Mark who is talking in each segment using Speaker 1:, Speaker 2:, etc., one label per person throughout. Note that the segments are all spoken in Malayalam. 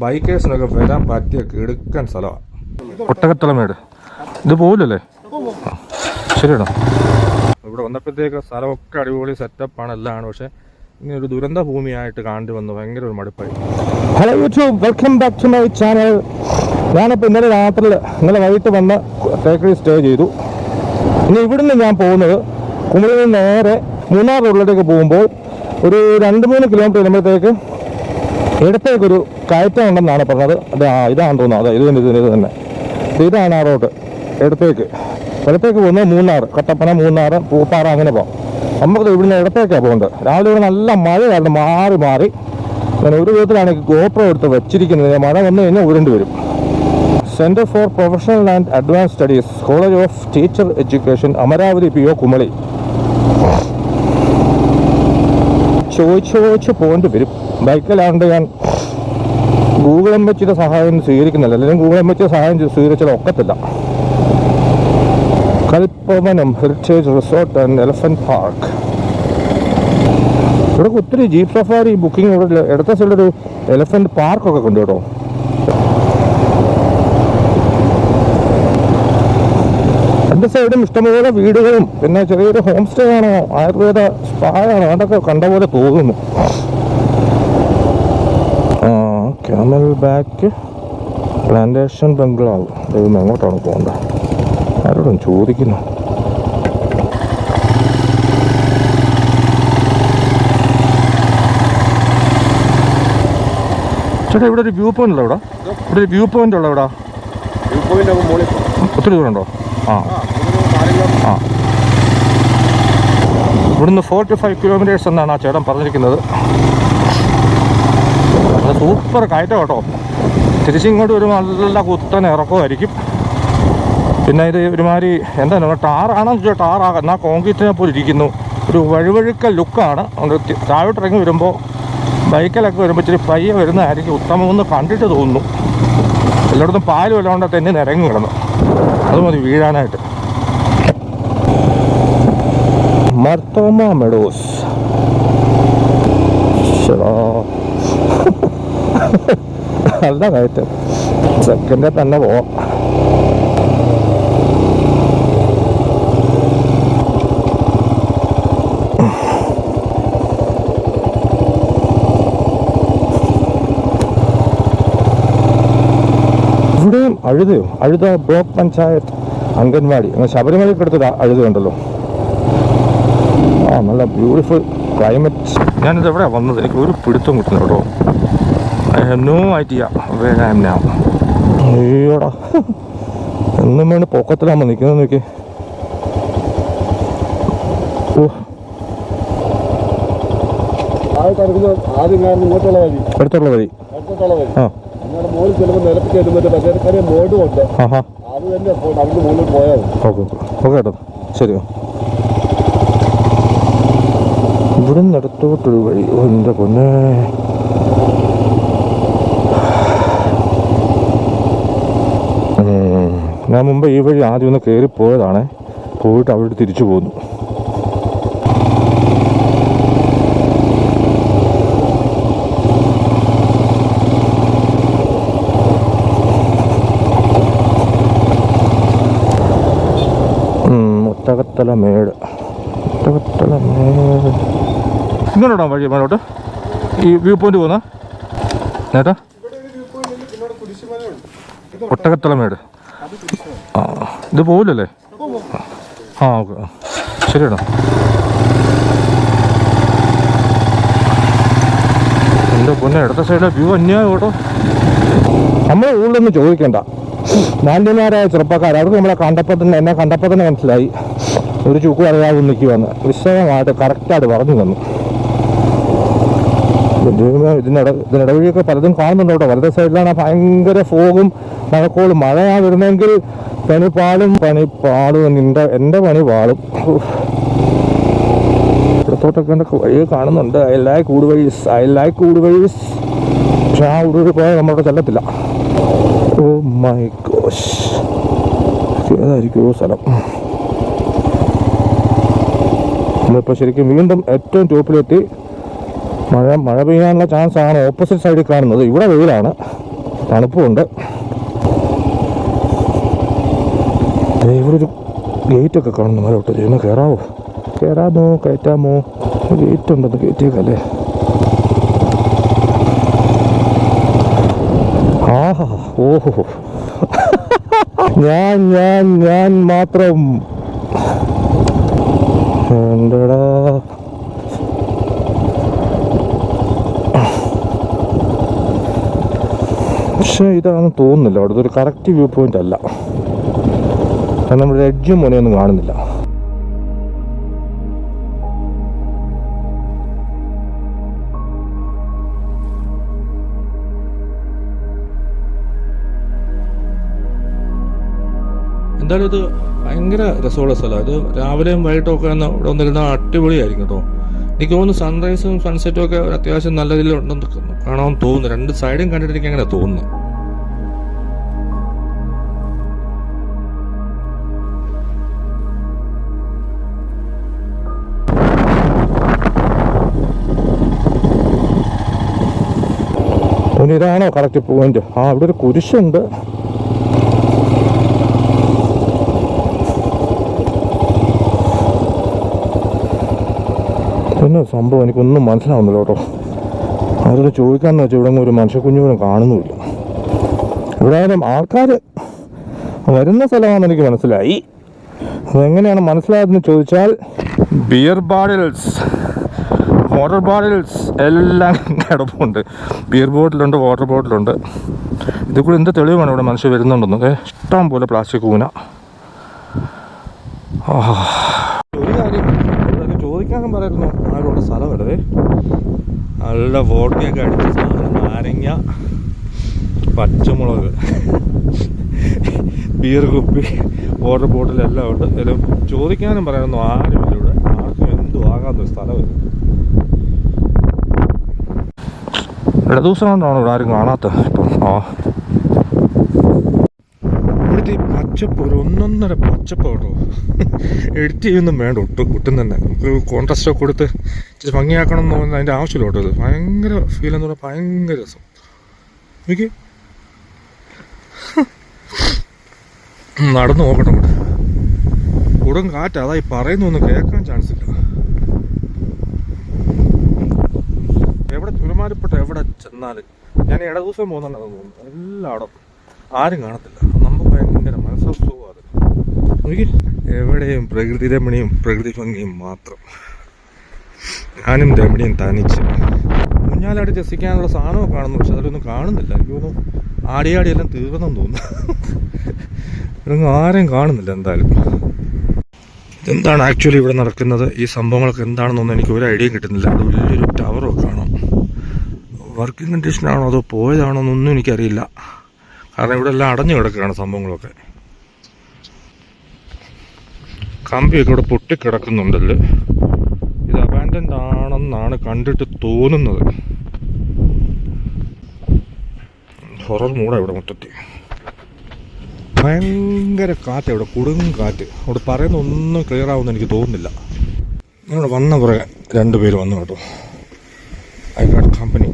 Speaker 1: ബൈക്കേഴ്സിനൊക്കെ വരാൻ പറ്റിയ കിടുക്കൻ സ്ഥലമാണ് ഒട്ടകത്തളമേട്. ഇത് പോകില്ലല്ലേ ആ, ശരിയാണോ ഇവിടെ വന്നപ്പോഴത്തേക്ക് സ്ഥലമൊക്കെ അടിപൊളി സെറ്റപ്പാണ് എല്ലാമാണ്. പക്ഷെ ഇങ്ങനെ ഒരു ദുരന്ത ഭൂമിയായിട്ട് കാണേണ്ടി വന്നു. ഭയങ്കര ഒരു മടുപ്പായി.
Speaker 2: Hello YouTube welcome back to my channel ഞാനിപ്പോൾ ഇന്നലെ രാത്രിയിൽ ഇന്നലെ വൈകിട്ട് വന്ന് തേക്കടി സ്റ്റേ ചെയ്തു. ഇനി ഇവിടുന്ന് ഞാൻ പോകുന്നത് കുമളിയിൽ നിന്ന് നേരെ മൂന്നാർ റോഡിലേക്ക് പോകുമ്പോൾ ഒരു രണ്ട് മൂന്ന് കിലോമീറ്റർ വരുമ്പോഴത്തേക്ക് ഇടത്തേക്കൊരു കയറ്റം ഉണ്ടെന്നാണ് പറഞ്ഞത്. അതെ ആ ഇതാണ് തോന്നുന്നത്. അതെ ഇത് തന്നെ ഇത് ഇത് തന്നെ. ഇതാണ് ആ റോഡ്. ഇടത്തേക്ക് ഇടത്തേക്ക് പോകുന്നത് മൂന്നാർ കട്ടപ്പന മൂന്നാർ പൂപ്പാറ അങ്ങനെ പോകാം നമുക്ക് ഇവിടുന്ന് ഇടത്തേക്കാണ് പോകുന്നത്. രാവിലെ ഇവിടെ നല്ല മഴയായിരുന്നു. മാറി മാറി. ഞാൻ ഒരു വിധത്തിലാണ് ഗോപ്രോ എടുത്ത് വെച്ചിരിക്കുന്നത്. മഴ വന്നു കഴിഞ്ഞാൽ ഉരുണ്ട് വരും. Centre for professional and advance studies college of teacher education Amaravathi P O Kumily. ചോദിച്ച് ചോദിച്ച് പോകേണ്ടി വരും. ബൈക്കിലാണ്ട് ഞാൻ ഗൂഗിൾ എം എച്ചിയുടെ സഹായം സ്വീകരിക്കുന്നില്ല. അല്ലെങ്കിൽ ഗൂഗിൾ എം വെച്ച സഹായം സ്വീകരിച്ചാൽ ഒക്കത്തില്ല. Kalpavanam heritage resort and elephant park. ഇവിടെ ഒത്തിരി ജീപ്പ് സഫാരി ബുക്കിംഗ് ഇവിടെ ഇടത്ത സൈഡിലൊരു എലഫന്റ് പാർക്കൊക്കെ ഉണ്ട് കേട്ടോ. രണ്ട് സൈഡും ഇഷ്ടംപോലെ വീടുകളും. പിന്നെ ചെറിയൊരു ഹോം സ്റ്റേ ആണോ ആയുർവേദ സ്പാ ആണോ അതൊക്കെ കണ്ട പോലെ തോന്നുന്നു. ക്യാമൽ ബാക്ക് പ്ലാന്റേഷൻ ബംഗ്ലാവ് ദൈവം എങ്ങോട്ടാണ് പോകേണ്ടത്? ആരോടും ചോദിക്കുന്നു. ചേട്ടാ ഇവിടെ ഒരു വ്യൂ പോയിന്റ് ഉള്ള ഇവിടെ ഇവിടെ ഒരു വ്യൂ പോയിന്റ് ഉള്ള ഇവിടെ ഒത്തിരി ദൂരം ഉണ്ടോ ആ ആ. ഇവിടുന്ന് ഫോർട്ടി ഫൈവ് കിലോമീറ്റേഴ്സ് എന്നാണ് ആ ചേട്ടൻ പറഞ്ഞിരിക്കുന്നത്. സൂപ്പർ കയറ്റം കേട്ടോ. തിരിച്ചിങ്ങോട്ട് ഒരു നല്ല കുത്തൻ ഇറക്കമായിരിക്കും. പിന്നെ ഇത് ഒരുമാതിരി എന്താണ് ടാറാണെന്ന് ചോദിച്ചാൽ ടാറാകാം എന്നാൽ കോൺക്രീറ്റിനെ പോലെ ഇരിക്കുന്നു. ഒരു വഴുവഴുക്കൽ ലുക്കാണ്. അതുകൊണ്ട് തി- താഴോട്ട് ഇറങ്ങി വരുമ്പോൾ ബൈക്കിലൊക്കെ വരുമ്പോൾ ഇച്ചിരി പയ്യെ വരുന്നതായിരിക്കും. ഉത്തമമെന്ന് കണ്ടിട്ട് തോന്നുന്നു. എല്ലായിടത്തും പാൽ വല്ലാണ്ട് തന്നെ നിരങ്ങി കിടന്നു. അത് മതി വീഴാനായിട്ട്. മർത്തോമ മെഡോസ്. ശ്ശടാ. നല്ല കയറ്റം സെക്കൻഡിൽ തന്നെ പോവാം. ഇവിടെയും അഴുതയോ അഴുത ബ്ലോക്ക് പഞ്ചായത്ത് അംഗൻവാടി. അങ്ങനെ ശബരിമലയ്ക്ക് അടുത്ത് അഴുതുണ്ടല്ലോ ആ നല്ല ബ്യൂട്ടിഫുൾ ക്ലൈമറ്റ് ഞാനിത് എവിടെയാണ് വന്നത്? എനിക്ക് ഒരു പിടുത്തം കിട്ടുന്നു കേട്ടോ. I have no idea where I am now. അയ്യോടാ. എന്നും വേണ്ട പൊക്കത്തിലാകുമ്പോൾ നിൽക്കുന്നത് നോക്കി അടുത്തുള്ള വഴി. ആ. Okay okay. കേട്ടോ. ശരി ഇവിടെ നിന്ന് ഇടത്തോട്ടൊരു വഴി. എന്റെ പൊന്നെ. ഞാൻ മുമ്പ് ഈ വഴി ആദ്യം ഒന്ന് കയറി പോയതാണ്. പോയിട്ട് അവിടെ തിരിച്ചു പോന്നു. ഒട്ടകത്തല മേട്. ഒട്ടകത്തല മേട്. ഇങ്ങോട്ടാ വഴി മേലോട്ട്? ഈ വ്യൂ പോയിന്റ് പോകുന്ന നേട്ടാ? ഒട്ടകത്തല മേട്. ഇത് പോവില്ലല്ലേ? ആ ഓക്കെ. ശരിയാണോ എന്റെ പൊന്നെ ഇടത്തെ സൈഡിലെ വ്യൂ അന്യായം കേട്ടോ. നമ്മളെ ഉള്ളൊന്നും ചോദിക്കണ്ട. മാന്യന്മാരായ ചെറുപ്പക്കാർ അവർക്ക് നമ്മളെ കണ്ടപ്പോൾ തന്നെ എന്നെ കണ്ടപ്പോൾ തന്നെ മനസ്സിലായി. ഒരു ചുക്കും അറിയാതെ നിൽക്കുവാന്ന്. വിശദമായിട്ട് കറക്റ്റായിട്ട് പറഞ്ഞു തന്നു. ഇതിനിട ഇതിനിടവഴിയൊക്കെ പലതും കാണുന്നുണ്ട് കേട്ടോ. വലത്തെ സൈഡിലാണ് ഭയങ്കര ഫോഗും മഴക്കോളും. മഴയാ വരുന്നെങ്കിൽ പണിപ്പാളും പണിപ്പാളും എന്റെ എന്റെ പണി പാളും. ഇടത്തോട്ടൊക്കെ എന്റെ വഴി കാണുന്നുണ്ട്. ഐ ലൈക്ക് കൂട് വഴീസ് ഐ ലൈക്ക് കൂട് വഴീസ് പക്ഷെ ആ ഊട് പോയാൽ നമ്മളവിടെ ചെല്ലത്തില്ല. ഓ മൈ ഗോഷ് ഏതായിരിക്കും സ്ഥലം. നമ്മളിപ്പോൾ ശരിക്കും വീണ്ടും ഏറ്റവും ടോപ്പിലെത്തി മഴ മഴ പെയ്യാനുള്ള ചാൻസ് ആണ് ഓപ്പോസിറ്റ് സൈഡിൽ കാണുന്നത്. ഇവിടെ വെയിലാണ്. തണുപ്പുണ്ട്. ദേ ഇവിടെ ഒരു ഗേറ്റ് ഒക്കെ കാണുന്നു മേലോട്ട് ചെയ്യുന്ന കയറാവോ കയറാമോ കയറ്റാമോ? ഗേറ്റ് ഉണ്ടെന്ന് കയറ്റിയേക്കല്ലേ ആഹാ. ഓഹോ. ഞാൻ ഞാൻ ഞാൻ മാത്രം. എന്തടാ? പക്ഷേ ഇതാണെന്ന് തോന്നുന്നില്ല. അവിടുത്തെ ഒരു കറക്റ്റ് വ്യൂ പോയിന്റ് അല്ല. നമ്മുടെ എഡ്ജും മുനയൊന്നും കാണുന്നില്ല.
Speaker 1: എന്തായാലും ഇത് ഭയങ്കര രസമുള്ള സ്ഥലമാണ്. ഇത് രാവിലെയും വൈകിട്ടും ഒക്കെ ഇവിടെ വന്നിരുന്ന അടിപൊളിയായിരിക്കും കേട്ടോ. എനിക്ക് തോന്നുന്നു സൺറൈസും സൺസെറ്റും ഒക്കെ അത്യാവശ്യം നല്ല രീതിയിൽ ഉണ്ടെന്ന് കാണാൻ തോന്നുന്നു. രണ്ട് സൈഡും കണ്ടിട്ട് എനിക്ക് അങ്ങനെ തോന്നുന്നു.
Speaker 2: പിന്നെ ഇതാണോ കറക്റ്റ് പോയിന്റ് ആ ഇവിടെ ഒരു കുരിശുണ്ട്. പിന്നെ സംഭവം? എനിക്കൊന്നും മനസ്സിലാവുന്നില്ല കേട്ടോ. അവരോട് ചോദിക്കാന്ന് വെച്ചാൽ ഇവിടെ ഒരു മനുഷ്യ കുഞ്ഞുപോലും കാണുന്നുമില്ല. ഇവിടായാലും ആൾക്കാർ വരുന്ന സ്ഥലമാണെന്ന് എനിക്ക് മനസ്സിലായി. അതെങ്ങനെയാണ് മനസ്സിലായതെന്ന് ചോദിച്ചാൽ ബിയർ ബാഡിൽസ് വാട്ടർ ബോട്ടിൽസ് എല്ലാം കിടപ്പുണ്ട്. ബിയർ ബോട്ടിലുണ്ട് വാട്ടർ ബോട്ടിലുണ്ട് ഇതിൽ കൂടി എന്ത് തെളിവാണ് ഇവിടെ മനുഷ്യർ വരുന്നുണ്ടെന്ന്? ഇഷ്ടം പോലെ പ്ലാസ്റ്റിക് കൂന. ഒരു കാര്യം ചോദിക്കാനും പറയുന്നു ആരോടെ സ്ഥലമല്ലേ നല്ല വോട്ടിയൊക്കെ അടിച്ച സാധനം നാരങ്ങ പച്ചമുളക് ബിയർ കുപ്പി വാട്ടർ ബോട്ടിലെല്ലാം ഉണ്ട്. ചോദിക്കാനും പറയാനൊന്നും ആരുമില്ല ഇവിടെ. ആർക്കും എന്തും ആകാത്തൊരു സ്ഥലം ഇത് ഇട ദിവസം കൊണ്ടാണ് ഇവിടെ ആരും കാണാത്ത ഇപ്പം ആ. ഇവിടുത്തെ ഈ പച്ചപ്പ് ഒരു ഒന്നൊന്നര പച്ചപ്പ് കേട്ടോ. എഡിറ്റ് ചെയ്യൊന്നും വേണ്ട ഒട്ടും ഒട്ടും തന്നെ. നമുക്ക് കോൺട്രാസ്റ്റ് ഒക്കെ കൊടുത്ത് ഇച്ചിരി ഭംഗിയാക്കണം എന്ന് പറഞ്ഞാൽ അതിന്റെ ആവശ്യമില്ല കേട്ടോ ഇത്. ഭയങ്കര ഫീൽ എന്ന് പറഞ്ഞാൽ ഭയങ്കര രസം. എനിക്ക് നടന്നു നോക്കണം ഇവിടെ കൊടും കാറ്റ് അതായി പറയുന്നൊന്നും കേൾക്കാൻ ചാൻസ് ഇല്ല എവിടെ ചെന്നാലും ഞാൻ ഇട ദിവസം പോകുന്നുണ്ടെന്ന് തോന്നുന്നു. എല്ലായിടും ആരും കാണത്തില്ല. നമുക്ക് ഭയങ്കര മനസ്സസുഖം അത് എവിടെയും പ്രകൃതി രമണിയും പ്രകൃതി ഭംഗിയും മാത്രം. ഞാനും രമണിയും തനിച്ച്. ഊഞ്ഞാലാടി രസിക്കാനുള്ള സാധനമൊക്കെ കാണുന്നു പക്ഷെ അതിലൊന്നും കാണുന്നില്ല. എനിക്കൊന്നും ആടിയാടി എല്ലാം തീർന്നെന്ന് തോന്നുന്നു. ആരെയും കാണുന്നില്ല എന്തായാലും. എന്താണ് ആക്ച്വലി ഇവിടെ നടക്കുന്നത്? ഈ സംഭവങ്ങളൊക്കെ എന്താണെന്നൊന്നും എനിക്ക് ഒരു ഐഡിയയും കിട്ടുന്നില്ല. അത് വലിയൊരു വർക്കിംഗ് കണ്ടീഷനാണോ അതോ പോയതാണോ എന്നൊന്നും എനിക്കറിയില്ല. കാരണം ഇവിടെ എല്ലാം അടഞ്ഞു കിടക്കുകയാണ് സംഭവങ്ങളൊക്കെ. കമ്പിയൊക്കെ ഇവിടെ പൊട്ടിക്കിടക്കുന്നുണ്ടല്ലോ? ഇത് അബാൻഡൻഡ് ആണെന്നാണ് കണ്ടിട്ട് തോന്നുന്നത്. ഹൊറർ മൂടാ ഇവിടെ മൊത്തത്തിൽ. ഭയങ്കര കാറ്റ് ഇവിടെ കുടുങ്ങും കാറ്റ്. അവിടെ പറയുന്ന ഒന്നും ക്ലിയർ ആവുമെന്ന് എനിക്ക് തോന്നുന്നില്ല. ഇവിടെ വന്ന പുറകെ രണ്ടുപേര് വന്നു കേട്ടോ. ഐ ഗാഡ് കമ്പനി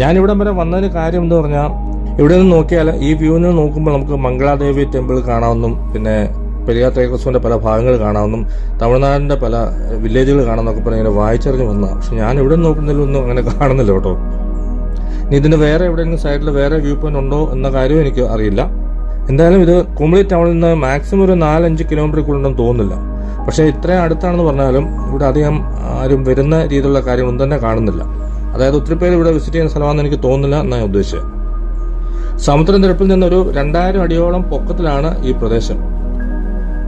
Speaker 2: ഞാനിവിടം വരെ വന്നതിന് കാര്യം എന്ന് പറഞ്ഞാൽ ഇവിടെ നിന്ന് നോക്കിയാൽ ഈ വ്യൂവിൽ നിന്ന് നോക്കുമ്പോൾ നമുക്ക് മംഗളാദേവി ടെമ്പിൾ കാണാമെന്നും പിന്നെ പെരിയാർ തേക്കസ്വന്റെ പല ഭാഗങ്ങൾ കാണാമെന്നും തമിഴ്നാടിന്റെ പല വില്ലേജുകൾ കാണാമെന്നൊക്കെ പറഞ്ഞ് ഇങ്ങനെ വായിച്ചറിഞ്ഞ് വന്ന. പക്ഷെ ഞാൻ ഇവിടെ നോക്കുന്നതിലൊന്നും അങ്ങനെ കാണുന്നില്ല കേട്ടോ. ഇനി ഇതിന് വേറെ എവിടെയെങ്കിലും സൈഡിൽ വേറെ വ്യൂ പോയിന്റ് ഉണ്ടോ എന്ന കാര്യവും എനിക്ക് അറിയില്ല. എന്തായാലും ഇത് കുമളി ടൗണിൽ നിന്ന് മാക്സിമം ഒരു നാലഞ്ച് കിലോമീറ്റർ ഉണ്ടെന്ന് തോന്നുന്നില്ല. പക്ഷേ ഇത്രയും അടുത്താണെന്ന് പറഞ്ഞാലും ഇവിടെ അധികം ആരും വരുന്ന രീതിയിലുള്ള കാര്യമൊന്നും തന്നെ കാണുന്നില്ല. അതായത് ഒത്തിരി പേര് ഇവിടെ വിസിറ്റ് ചെയ്യുന്ന സ്ഥലമാണെന്ന് എനിക്ക് തോന്നുന്നില്ല എന്നാണ് ഉദ്ദേശിച്ചത്. സമുദ്രനിരപ്പിൽ നിന്നൊരു രണ്ടായിരം അടിയോളം പൊക്കത്തിലാണ് ഈ പ്രദേശം.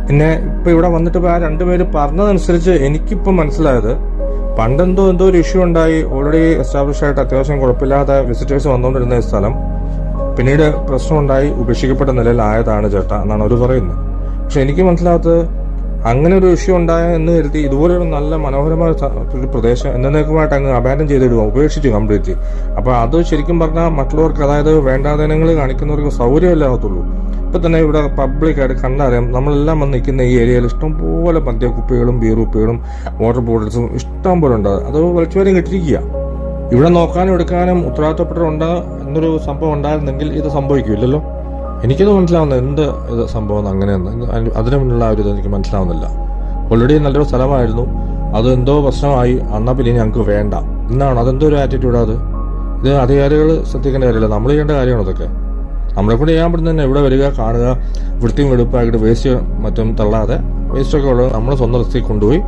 Speaker 2: പിന്നെ ഇപ്പൊ ഇവിടെ വന്നിട്ട് ആ രണ്ടുപേര് പറഞ്ഞതനുസരിച്ച് എനിക്കിപ്പം മനസ്സിലായത് പണ്ടെന്തോ എന്തോ ഒരു ഇഷ്യൂ ഉണ്ടായി. ഓൾറെഡി എസ്റ്റാബ്ലിഷ് ആയിട്ട് അത്യാവശ്യം കുഴപ്പമില്ലാതെ വിസിറ്റേഴ്സ് വന്നുകൊണ്ടിരുന്ന ഈ സ്ഥലം. പിന്നീട് പ്രശ്നമുണ്ടായി ഉപേക്ഷിക്കപ്പെട്ട നിലയിലായതാണ് ചേട്ടാ എന്നാണ് അവർ പറയുന്നത്. പക്ഷെ എനിക്ക് മനസ്സിലാകത്തത് അങ്ങനെ ഒരു വിഷയം ഉണ്ടായ എന്ന് കരുതി ഇതുപോലൊരു നല്ല മനോഹരമായ ഒരു പ്രദേശം എന്നേക്കുമായിട്ട് അങ്ങ് അബാൻഡൻ ചെയ്തിടുക ഉപേക്ഷിച്ചു കംപ്ലീറ്റ് അപ്പോൾ അത് ശരിക്കും പറഞ്ഞാൽ മറ്റുള്ളവർക്ക് അതായത് വേണ്ടാതനങ്ങൾ കാണിക്കുന്നവർക്ക് സൗകര്യമില്ലാത്തുള്ളൂ ഇപ്പൊ തന്നെ ഇവിടെ പബ്ലിക്കായിട്ട് കണ്ടറിയാം നമ്മളെല്ലാം വന്ന് നിൽക്കുന്ന ഈ ഏരിയയിൽ ഇഷ്ടംപോലെ മദ്യക്കുപ്പികളും ബീർ കുപ്പികളും വാട്ടർ ബോട്ടിൽസും ഇഷ്ടം പോലെ ഉണ്ട്. അത് വലിച്ചുവരെയും കിട്ടിരിക്കുക. ഇവിടെ നോക്കാനും എടുക്കാനും ഉത്തരവാദിത്തപ്പെട്ടവരുണ്ട് എന്നൊരു സംഭവം ഉണ്ടായിരുന്നെങ്കിൽ ഇത് സംഭവിക്കില്ലല്ലോ. എനിക്കത് മനസ്സിലാവുന്നത് എന്ത് സംഭവം അങ്ങനെയെന്ന്? അതിനു മുന്നിലുള്ള ആ ഒരു ഇത് എനിക്ക് മനസ്സിലാവുന്നില്ല. ഓൾറെഡി നല്ലൊരു സ്ഥലമായിരുന്നു. അത് എന്തോ പ്രശ്നമായി. അന്നാ പിന്നെ ഞങ്ങൾക്ക് വേണ്ട. എന്നാണ് അതെന്തോ ഒരു ആറ്റിറ്റ്യൂഡാണ് അത്? ഇത് അധികാരികൾ ശ്രദ്ധിക്കേണ്ട കാര്യമില്ല. നമ്മൾ ചെയ്യേണ്ട കാര്യമാണ് ഇതൊക്കെ? നമ്മളെ കൂടെ ചെയ്യാൻ പറ്റുന്ന തന്നെ ഇവിടെ വരിക കാണുക വൃത്തിയും വെടുപ്പായിട്ട് വേസ്റ്റ് മറ്റും തള്ളാതെ വേസ്റ്റൊക്കെ ഉള്ളത് നമ്മൾ സ്വന്തം റിസ്റ്റിൽ കൊണ്ടുപോയി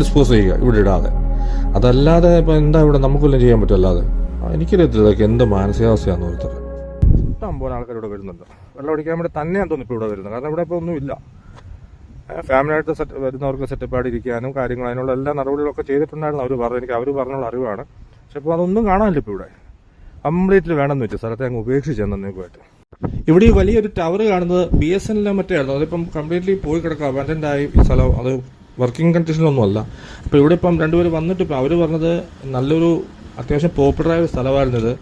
Speaker 2: ഡിസ്പോസ് ചെയ്യുക ഇവിടെ ഇടാതെ. അതല്ലാതെ ഇപ്പം എന്താ ഇവിടെ നമുക്കൊന്നും ചെയ്യാൻ പറ്റുമല്ലാതെ ആ, എനിക്കറിയത്തില്ല ഇതൊക്കെ എന്ത് മാനസികാവസ്ഥയാണെന്ന് ഓർത്തത് ഇഷ്ടം പോലെ ആൾക്കാർ ഇവിടെ വരുന്നുണ്ട്. വെള്ളം അടിക്കാൻ വേണ്ടി തന്നെയാണ് തോന്നുന്നു ഇപ്പോൾ ഇവിടെ വരുന്നത്. കാരണം ഇവിടെ ഇപ്പോൾ ഒന്നുമില്ല ഫാമിലിയായിട്ട് സെറ്റ് വരുന്നവർക്ക് സെറ്റപ്പായിട്ട് ഇരിക്കാനും കാര്യങ്ങൾ അതിനുള്ള എല്ലാ നടപടികളൊക്കെ ചെയ്തിട്ടുണ്ടായിരുന്നു. അവർ പറഞ്ഞു എനിക്ക് അവർ പറഞ്ഞുള്ള അറിവാണ്. പക്ഷെ ഇപ്പോൾ അതൊന്നും കാണാനില്ല ഇപ്പോൾ ഇവിടെ. കംപ്ലീറ്റ്ലി വേണമെന്ന് വെച്ചു. സ്ഥലത്തെ അങ്ങ് ഉപേക്ഷിച്ച് എന്നേക്കുമായിട്ട് ഇവിടെ ഈ വലിയൊരു ടവർ കാണുന്നത് ബി എസ് എൻ ആയിരുന്നു. അതിപ്പം കംപ്ലീറ്റ്ലി പോയി കിടക്കുക. അബാൻഡന്റ് ആയി സ്ഥലം. അത് വർക്കിംഗ് കണ്ടീഷനിലൊന്നും അല്ല. അപ്പോൾ ഇവിടെ ഇപ്പം രണ്ടുപേർ വന്നിട്ട് ഇപ്പം അവർ പറഞ്ഞത് നല്ലൊരു അത്യാവശ്യം പോപ്പുലറായ ഒരു സ്ഥലമായിരുന്നു ഇത്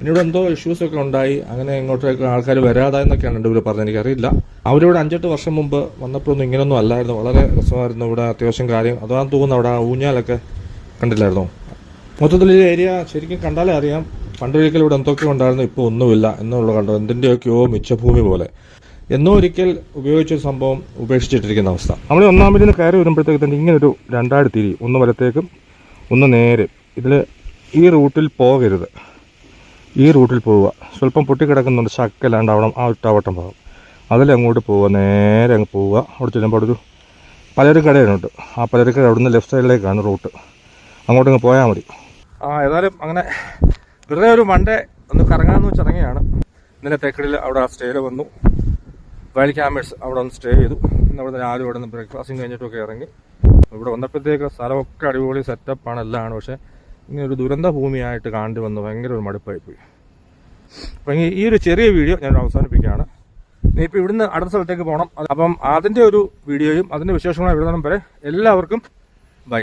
Speaker 2: പിന്നെ ഇവിടെ എന്തോ ഇഷ്യൂസ് ഒക്കെ ഉണ്ടായി. അങ്ങനെ ഇങ്ങോട്ടേക്ക് ആൾക്കാർ വരാതായെന്നൊക്കെയാണ് ഇവിടെ പറഞ്ഞത്. എനിക്കറിയില്ല. അവരിവിടെ അഞ്ചെട്ട് വർഷം മുമ്പ് വന്നപ്പോഴൊന്നും ഇങ്ങനെയൊന്നും അല്ലായിരുന്നു. വളരെ രസമായിരുന്നു ഇവിടെ അത്യാവശ്യം കാര്യം. അതാണ് തോന്നുന്നു അവിടെ ഊഞ്ഞാലൊക്കെ കണ്ടില്ലായിരുന്നു? മൊത്തത്തിൽ ഈ ഏരിയ ശരിക്കും കണ്ടാലേ അറിയാം. പണ്ടൊരിക്കൽ ഇവിടെ എന്തൊക്കെ ഉണ്ടായിരുന്നു ഇപ്പോൾ ഒന്നുമില്ല എന്നുള്ള കണ്ടോ? എന്തിന്റെയൊക്കെയോ മിച്ചഭൂമി പോലെ. എന്നോ ഒരിക്കൽ ഉപയോഗിച്ചൊരു സംഭവം ഉപേക്ഷിച്ചിട്ടിരിക്കുന്ന അവസ്ഥ. നമ്മൾ ഒന്നാമതിൽ നിന്ന് കയറി വരുമ്പോഴത്തേക്ക് തന്നെ ഇങ്ങനൊരു രണ്ടായിട്ട് തിരി. ഒന്ന് വലത്തേക്കും ഒന്ന് നേരെ. ഇതിൽ ഈ റൂട്ടിൽ പോകരുത്. ഈ റൂട്ടിൽ പോവുക. സ്വല്പം പൊട്ടിക്കിടക്കുന്നുണ്ട് ശക്കലാണ്ട് അവിടെ ആ ഇട്ടാവട്ടം ഭാഗം അതിലങ്ങോട്ട് പോവുക നേരെ അങ്ങ് പോവുക. അവിടെ ചെല്ലുമ്പോൾ അവിടെ ഒരു പലരും കടയുണ്ട് ആ പലചരക്ക് അവിടുന്ന് ലെഫ്റ്റ് സൈഡിലേക്കാണ് റൂട്ട്. അങ്ങോട്ട് അങ്ങ് പോയാൽ മതി. ആ ഏതായാലും അങ്ങനെ വെറുതെ ഒരു മൺഡേ ഒന്ന് കറങ്ങാമെന്ന് വെച്ചിറങ്ങിയാണ്. ഇന്നലെ തേക്കടിയിൽ അവിടെ സ്റ്റേയിൽ വന്നു. വയൽ ക്യാമ്പേഴ്സ് അവിടെ ഒന്ന് സ്റ്റേ ചെയ്തു. ഇന്ന് അവിടെ രാവിലെ ഇവിടെ നിന്ന് ബ്രേക്ക്ഫാസ്റ്റും കഴിഞ്ഞിട്ടൊക്കെ ഇറങ്ങി. ഇവിടെ വന്നപ്പോഴത്തേക്ക് സ്ഥലമൊക്കെ അടിപൊളി സെറ്റപ്പാണ് എല്ലാമാണ് പക്ഷേ ഇങ്ങനെ ഒരു ദുരന്ത ഭൂമിയായിട്ട് കാണേണ്ടി വന്ന് ഭയങ്കര ഒരു മടുപ്പായി പോയി അപ്പം ഈ- ഈ ഒരു ചെറിയ വീഡിയോ ഞാൻ അവസാനിപ്പിക്കുകയാണ്. ഇനി ഇനിയിപ്പോൾ ഇവിടുന്ന് അടുത്ത സ്ഥലത്തേക്ക് പോകണം അപ്പം അതിന്റെ ഒരു വീഡിയോയും അതിന്റെ വിശേഷങ്ങളും എവിടെ വരെ എല്ലാവർക്കും ബൈ.